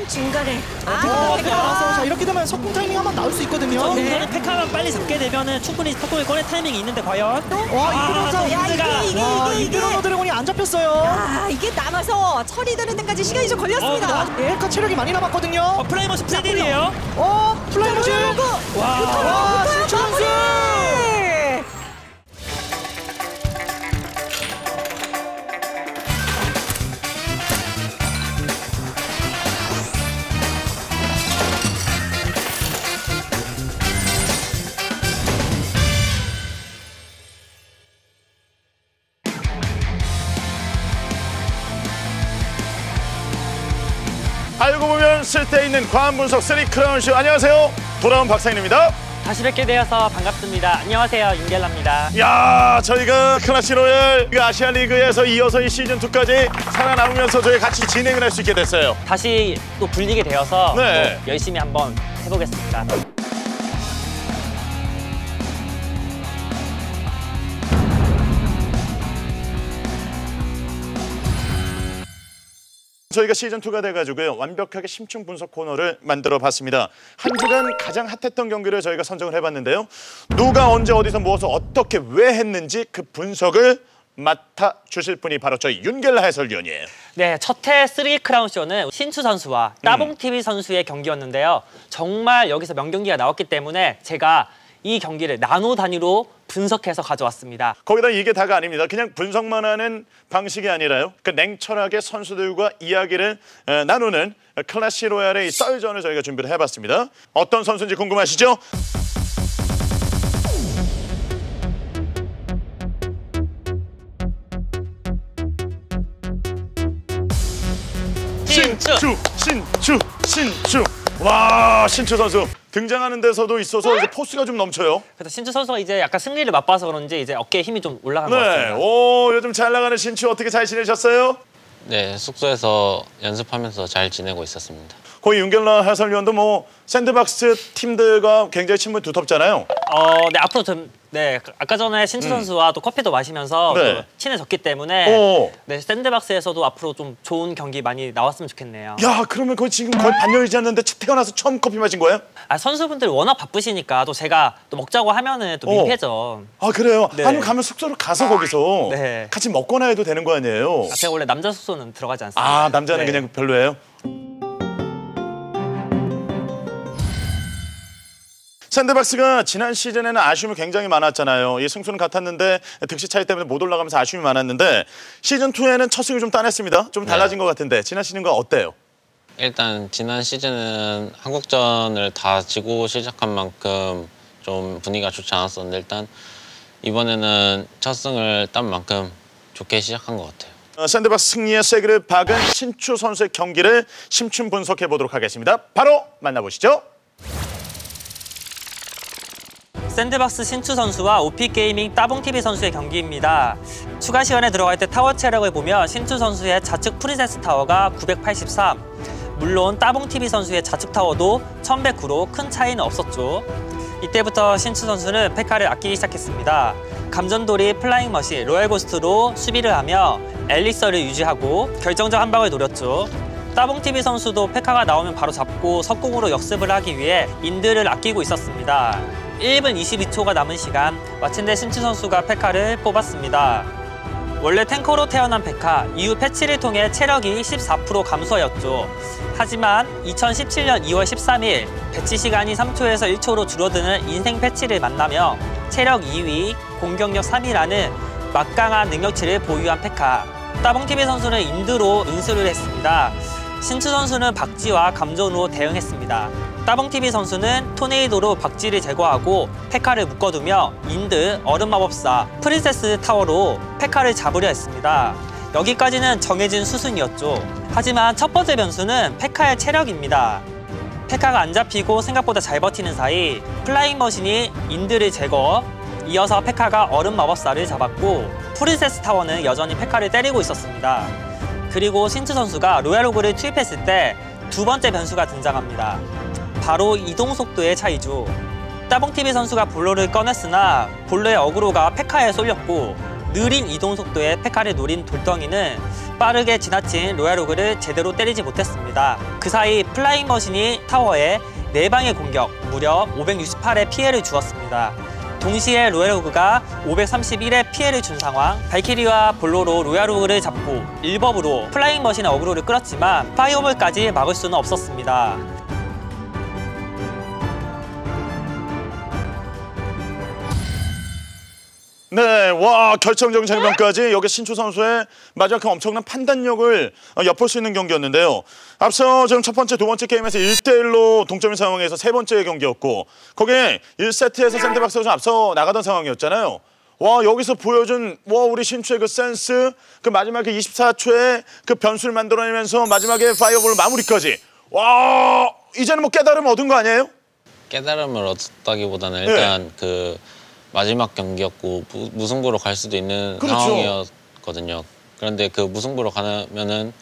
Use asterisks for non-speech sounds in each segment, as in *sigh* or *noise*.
한 중간에 아, 아, 알아서 자 이렇게 되면 석궁 타이밍 한번 나올 수 있거든요. 네. 우선은 페카만 빨리 잡게 되면은 충분히 석공을 꺼낼 타이밍이 있는데 과연 와 이끌어서 야, 이게, 이게, 와 이게, 이게. 이끌어서 드래곤이 안 잡혔어요. 아 이게 남아서 처리되는 데까지 시간이 좀 걸렸습니다. 어, 예, 그 체력이 많이 남았거든요. 어, 프라이머시 프리딜이에요. 어 플라이머즈. 와. 와 쓸데 있는 과학 분석 쓰리 크라운 쇼 안녕하세요 돌아온 박상인입니다 다시 뵙게 되어서 반갑습니다. 안녕하세요. 윤결라입니다. 야 저희가 클래시 로얄 그 아시아 리그에서 이어서 이 시즌 2까지 살아남으면서 저희 같이 진행을 할 수 있게 됐어요 다시 또 불리게 되어서 네. 또 열심히 한번 해보겠습니다. 저희가 시즌 2가 돼가지고요 완벽하게 심층 분석 코너를 만들어 봤습니다. 한 주간 가장 핫했던 경기를 저희가 선정을 해봤는데요. 누가 언제 어디서 무엇을 어떻게 왜 했는지 그 분석을 맡아 주실 분이 바로 저희 윤겔라 해설위원이에요. 네, 첫해 3 크라운 쇼는 신추 선수와 따봉 TV 선수의 경기였는데요. 정말 여기서 명경기가 나왔기 때문에 제가 이 경기를 나노 단위로 분석해서 가져왔습니다. 거기다 이게 다가 아닙니다. 그냥 분석만 하는 방식이 아니라요. 그 냉철하게 선수들과 이야기를 에, 나누는 클래시 로얄의 이 썰전을 저희가 준비를 해봤습니다. 어떤 선수인지 궁금하시죠? 신추, 신추, 신추. 와, 신추 선수 등장하는 데서도 있어서 이제 포스가 좀 넘쳐요. 그래서 신추 선수가 이제 약간 승리를 맛봐서 그런지 이제 어깨에 힘이 좀 올라간 것 네, 같습니다. 오 요즘 잘 나가는 신추 어떻게 잘 지내셨어요? 네, 숙소에서 연습하면서 잘 지내고 있었습니다. 거의 윤결라 해설위원도 뭐 샌드박스 팀들과 굉장히 친분이 두텁잖아요. 어, 네 앞으로 좀 네, 아까 전에 신추 선수와 또 커피도 마시면서 네. 또 친해졌기 때문에 오. 네, 샌드박스에서도 앞으로 좀 좋은 경기 많이 나왔으면 좋겠네요. 야 그러면 거의 지금 거의 반년이지 않는데 태어나서 처음 커피 마신 거예요? 아, 선수분들 워낙 바쁘시니까 또 제가 또 먹자고 하면은 또 어. 민폐죠. 아 그래요? 네. 아니면 가면 숙소로 가서 거기서 네. 같이 먹거나 해도 되는 거 아니에요? 아, 제가 원래 남자 숙소는 들어가지 않습니다. 아 남자는 네. 그냥 별로예요? 샌드박스가 지난 시즌에는 아쉬움이 굉장히 많았잖아요. 이 승수는 같았는데 득실 차이 때문에 못 올라가면서 아쉬움이 많았는데 시즌 2에는 첫 승을 좀 따냈습니다. 좀 달라진 것 같은데 지난 시즌과 어때요? 일단 지난 시즌은 한국전을 다 지고 시작한 만큼 좀 분위기가 좋지 않았었는데 일단 이번에는 첫 승을 딴 만큼 좋게 시작한 것 같아요. 어, 샌드박스 승리의 세기를 박은 신추 선수의 경기를 심층 분석해 보도록 하겠습니다. 바로 만나보시죠. 샌드박스 신추 선수와 오피 게이밍 따봉 TV 선수의 경기입니다. 추가 시간에 들어갈 때 타워 체력을 보면 신추 선수의 좌측 프리세스 타워가 983. 물론 따봉 TV 선수의 좌측 타워도 1109로 큰 차이는 없었죠. 이때부터 신추 선수는 페카를 아끼기 시작했습니다. 감전돌이 플라잉 머신 로얄 고스트로 수비를 하며 엘릭서를 유지하고 결정적 한 방을 노렸죠. 따봉 TV 선수도 페카가 나오면 바로 잡고 석공으로 역습을 하기 위해 인드를 아끼고 있었습니다. 1분 22초가 남은 시간 마침내 신추 선수가 페카를 뽑았습니다. 원래 탱커로 태어난 페카 이후 패치를 통해 체력이 14% 감소하였죠. 하지만 2017년 2월 13일 배치 시간이 3초에서 1초로 줄어드는 인생 패치를 만나며 체력 2위, 공격력 3위라는 막강한 능력치를 보유한 페카. 따봉TV 선수는 인드로 은수를 했습니다. 신추 선수는 박지와 감전으로 대응했습니다. 따봉TV 선수는 토네이도로 박지를 제거하고 페카를 묶어두며 인드, 얼음마법사, 프린세스 타워로 페카를 잡으려 했습니다. 여기까지는 정해진 수순이었죠. 하지만 첫 번째 변수는 페카의 체력입니다. 페카가 안 잡히고 생각보다 잘 버티는 사이 플라잉 머신이 인드를 제거, 이어서 페카가 얼음 마법사를 잡았고 프린세스 타워는 여전히 페카를 때리고 있었습니다. 그리고 신츠 선수가 로얄로그를 투입했을 때 두 번째 변수가 등장합니다. 바로 이동 속도의 차이죠. 따봉TV 선수가 볼로를 꺼냈으나 볼로의 어그로가 페카에 쏠렸고 느린 이동 속도의 페카를 노린 돌덩이는 빠르게 지나친 로얄로그를 제대로 때리지 못했습니다. 그 사이 플라잉 머신이 타워에 4방의 공격, 무려 568의 피해를 주었습니다. 동시에 로얄로그가 531의 피해를 준 상황, 발키리와 볼로로 로얄로그를 잡고 1법으로 플라잉 머신의 어그로를 끌었지만 파이어볼까지 막을 수는 없었습니다. 네, 와 결정적인 장면까지 여기 신추 선수의 마지막 그 엄청난 판단력을 어, 엿볼 수 있는 경기였는데요. 앞서 지금 첫 번째, 두 번째 게임에서 1대1로 동점인 상황에서 세 번째 경기였고 거기에 1세트에서 샌드박스가 좀 앞서 나가던 상황이었잖아요. 와 여기서 보여준 와 우리 신추의 그 센스 그 마지막 그 24초에 그 변수를 만들어내면서 마지막에 파이어볼 마무리까지 와 이제는 뭐 깨달음 얻은 거 아니에요? 깨달음을 얻었다기보다는 네. 일단 그 마지막 경기였고 무, 무승부로 갈 수도 있는 그렇죠. 상황이었거든요. 그런데 그 무승부로 가면은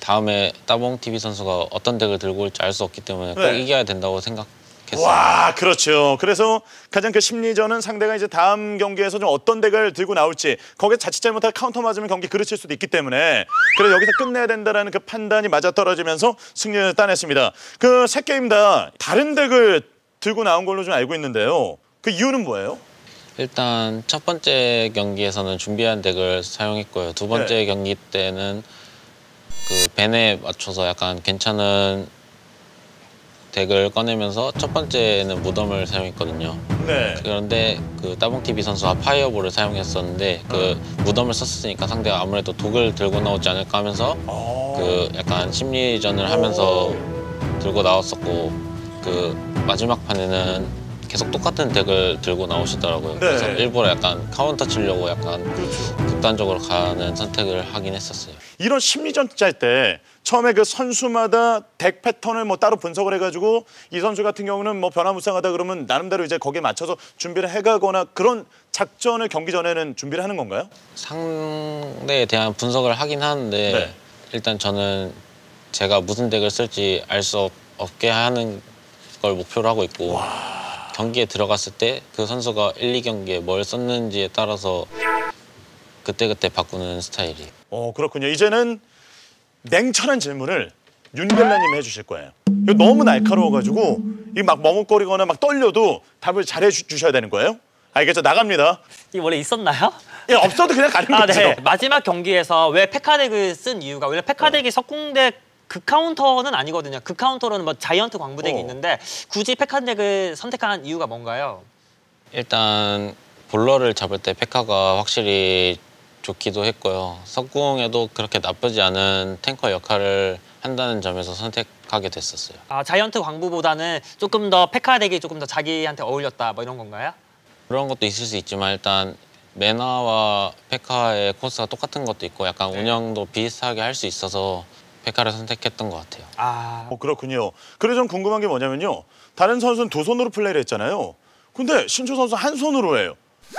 다음에 따봉 TV 선수가 어떤 덱을 들고 올지 알 수 없기 때문에 꼭 네. 이겨야 된다고 생각했어요. 와, 그렇죠. 그래서 가장 그 심리전은 상대가 이제 다음 경기에서 좀 어떤 덱을 들고 나올지 거기에 자칫 잘못하면 카운터 맞으면 경기 그르칠 수도 있기 때문에 그래서 여기서 끝내야 된다라는 그 판단이 맞아 떨어지면서 승리를 따냈습니다. 그 세 게임 다 다른 덱을 들고 나온 걸로 좀 알고 있는데요. 그 이유는 뭐예요? 일단 첫 번째 경기에서는 준비한 덱을 사용했고요. 두 번째 네. 경기 때는 그 벤에 맞춰서 약간 괜찮은 덱을 꺼내면서 첫 번째는 무덤을 사용했거든요. 네. 그런데 그 따봉 TV 선수가 파이어볼을 사용했었는데 그 무덤을 썼으니까 상대가 아무래도 독을 들고 나오지 않을까 하면서 어. 그 약간 심리전을 하면서 들고 나왔었고 그 마지막 판에는 계속 똑같은 덱을 들고 나오시더라고요. 그래서 네. 일부러 약간 카운터 치려고 약간 그렇죠. 극단적으로 가는 선택을 하긴 했었어요. 이런 심리전 짤 때 처음에 그 선수마다 덱 패턴을 뭐 따로 분석을 해가지고 이 선수 같은 경우는 뭐 변화무쌍하다 그러면 나름대로 이제 거기에 맞춰서 준비를 해가거나 그런 작전을 경기 전에는 준비를 하는 건가요? 상대에 대한 분석을 하긴 하는데 네. 일단 저는 제가 무슨 덱을 쓸지 알 수 없게 하는 걸 목표로 하고 있고 경기에 들어갔을 때 그 선수가 1, 2경기에 뭘 썼는지에 따라서 그때그때 바꾸는 스타일이에요. 어 그렇군요. 이제는 냉철한 질문을 윤결라님이 해주실 거예요. 이거 너무 날카로워가지고 이 막 머뭇거리거나 막 떨려도 답을 잘해 주- 주셔야 되는 거예요. 알겠죠? 나갑니다. 이 원래 있었나요? 예, 없어도 그냥 가는 아, 거죠. 네. 마지막 경기에서 왜 페카덱을 쓴 이유가 원래 페카덱이 석궁덱 극 카운터는 아니거든요. 극 카운터로는 뭐 자이언트 광부덱이 어. 있는데 굳이 페카덱을 선택한 이유가 뭔가요? 일단 볼러를 잡을 때 페카가 확실히 좋기도 했고요. 석궁에도 그렇게 나쁘지 않은 탱커 역할을 한다는 점에서 선택하게 됐었어요. 아, 자이언트 광부보다는 조금 더 페카 덱이 조금 더 자기한테 어울렸다 뭐 이런 건가요? 그런 것도 있을 수 있지만 일단 메나와 페카의 코스가 똑같은 것도 있고 약간 운영도 비슷하게 할 수 있어서 페카를 선택했던 것 같아요. 아, 어, 그렇군요. 그래서 좀 궁금한 게 뭐냐면요. 다른 선수는 두 손으로 플레이를 했잖아요. 근데 신초 선수 한 손으로 해요.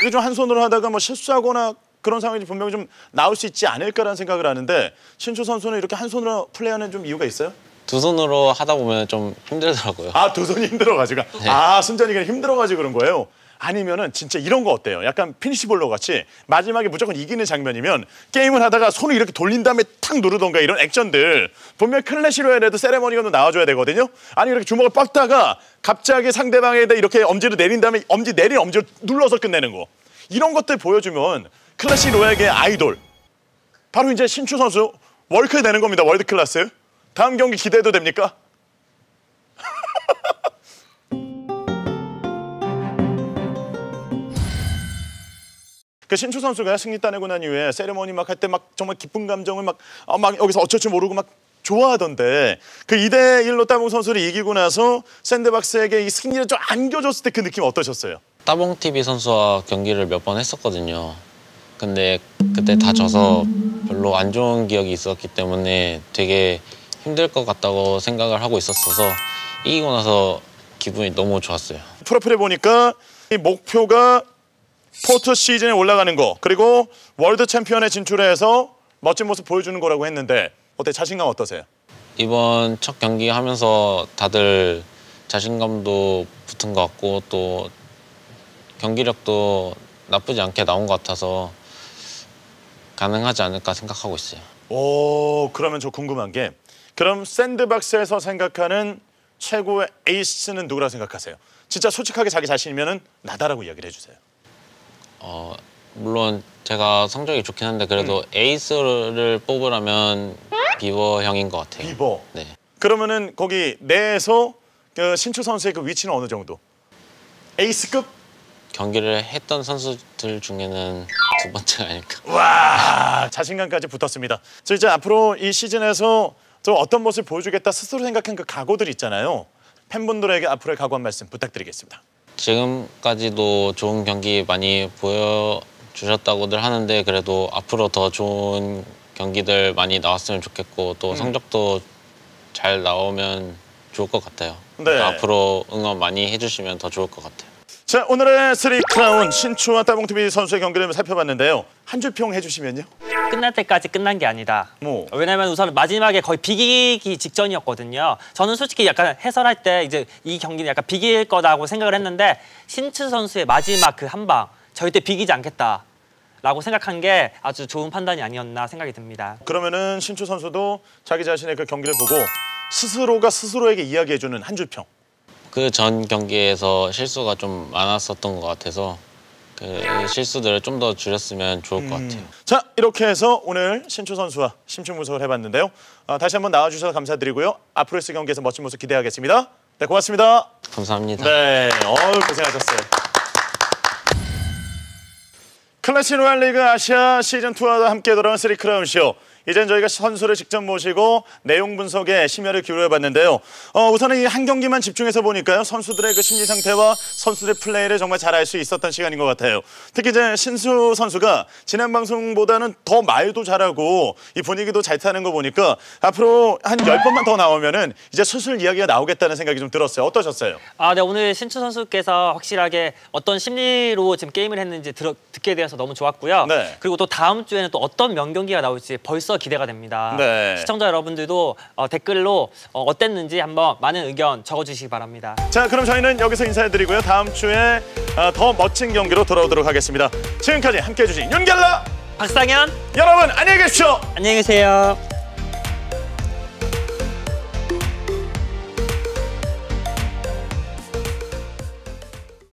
이게 좀 한 손으로 하다가 뭐 실수하거나 그런 상황이 분명히 좀 나올 수 있지 않을까라는 생각을 하는데 신초 선수는 이렇게 한 손으로 플레이하는 좀 이유가 있어요? 두 손으로 하다 보면 좀 힘들더라고요. 아, 두 손이 힘들어가지고. 네. 아, 순전히 그냥 힘들어가지고 그런 거예요. 아니면은 진짜 이런 거 어때요? 약간 피니시볼러 같이 마지막에 무조건 이기는 장면이면 게임을 하다가 손을 이렇게 돌린 다음에 탁 누르던가 이런 액션들 분명 클래시 로얄에도 세레머니가 좀 나와줘야 되거든요. 아니 이렇게 주먹을 뻗다가 갑자기 상대방에다 이렇게 엄지를 내린 다음에 엄지 내린 엄지를 눌러서 끝내는 거 이런 것들 보여주면 클래시 로얄계 아이돌 바로 이제 신추 선수 월클 되는 겁니다. 월드 클래스. 다음 경기 기대해도 됩니까? *laughs* 그 신추 선수가 승리 따내고 난 이후에 세레머니 막 할 때 막 정말 기쁜 감정을 막, 어, 막 여기서 어쩔 줄 모르고 막 좋아하던데 그 2대 1로 따봉 선수를 이기고 나서 샌드박스에게 이 승리를 좀 안겨줬을 때 그 느낌 어떠셨어요? 따봉 TV 선수와 경기를 몇 번 했었거든요. 근데 그때 다 져서 별로 안 좋은 기억이 있었기 때문에 되게 힘들 것 같다고 생각을 하고 있었어서 이기고 나서 기분이 너무 좋았어요. 프로필에 보니까 이 목표가 포트 시즌에 올라가는 거 그리고 월드 챔피언에 진출해서 멋진 모습 보여주는 거라고 했는데 어때 자신감 어떠세요? 이번 첫 경기 하면서 다들 자신감도 붙은 것 같고 또 경기력도 나쁘지 않게 나온 것 같아서 가능하지 않을까 생각하고 있어요. 오, 그러면 저 궁금한 게 그럼 샌드박스에서 생각하는 최고의 에이스는 누구라 생각하세요? 진짜 솔직하게 자기 자신이면은 나다라고 이야기를 해주세요. 어, 물론 제가 성적이 좋긴 한데 그래도 음. 에이스를 뽑으라면 비버 형인 것 같아요. 비버. 네. 그러면은 거기 내에서 그 신추 선수의 그 위치는 어느 정도? 에이스급? 경기를 했던 선수들 중에는 두 번째가 아닐까. 와 자신감까지 붙었습니다. 저 이제 앞으로 이 시즌에서 좀 어떤 모습을 보여주겠다 스스로 생각한 그 각오들 있잖아요. 팬분들에게 앞으로의 각오 한 말씀 부탁드리겠습니다. 지금까지도 좋은 경기 많이 보여주셨다고들 하는데 그래도 앞으로 더 좋은 경기들 많이 나왔으면 좋겠고 또 성적도 잘 나오면 좋을 것 같아요. 네. 그러니까 앞으로 응원 많이 해주시면 더 좋을 것 같아요. 자 오늘의 쓰리 크라운 신추와 따봉TV 선수의 경기를 살펴봤는데요. 한 줄 평 해주시면요. 끝날 때까지 끝난 게 아니다. 뭐. 왜냐면 우선 마지막에 거의 비기기 직전이었거든요. 저는 솔직히 약간 해설할 때 이제 이 경기는 약간 비길 거다고 생각을 했는데 신츠 선수의 마지막 그 한 방 절대 비기지 않겠다 라고 생각한 게 아주 좋은 판단이 아니었나 생각이 듭니다. 그러면은 신추 선수도 자기 자신의 그 경기를 보고 스스로가 스스로에게 이야기해주는 한 줄 평. 그 전 경기에서 실수가 좀 많았었던 것 같아서 그 실수들을 좀 더 줄였으면 좋을 것 같아요. 자 이렇게 해서 오늘 신추 선수와 심층 분석을 해봤는데요. 어, 다시 한번 나와주셔서 감사드리고요. 앞으로의 스 경기에서 멋진 모습 기대하겠습니다. 네 고맙습니다. 감사합니다. 네, 어우 고생하셨어요. 클래시 로얄 리그 아시아 시즌 2와 함께 돌아온 쓰리 크라운 쇼. 이젠 저희가 선수를 직접 모시고 내용 분석에 심혈을 기울여봤는데요. 어, 우선은 이 한 경기만 집중해서 보니까요. 선수들의 그 심리 상태와 선수들의 플레이를 정말 잘 알 수 있었던 시간인 것 같아요. 특히 이제 신수 선수가 지난 방송보다는 더 말도 잘하고 이 분위기도 잘 타는 거 보니까 앞으로 한 열번만더 나오면은 이제 수술 이야기가 나오겠다는 생각이 좀 들었어요. 어떠셨어요? 아, 네 오늘 신추 선수께서 확실하게 어떤 심리로 지금 게임을 했는지 들어, 듣게 되어서 너무 좋았고요. 네. 그리고 또 다음 주에는 또 어떤 명경기가 나올지 벌써 기대가 됩니다. 네. 시청자 여러분들도 어, 댓글로 어, 어땠는지 한번 많은 의견 적어주시기 바랍니다. 자, 그럼 저희는 여기서 인사해드리고요. 다음 주에 어, 더 멋진 경기로 돌아오도록 하겠습니다. 지금까지 함께해 주신 윤결라 박상현 여러분 안녕히 계십시오. 안녕히 계세요.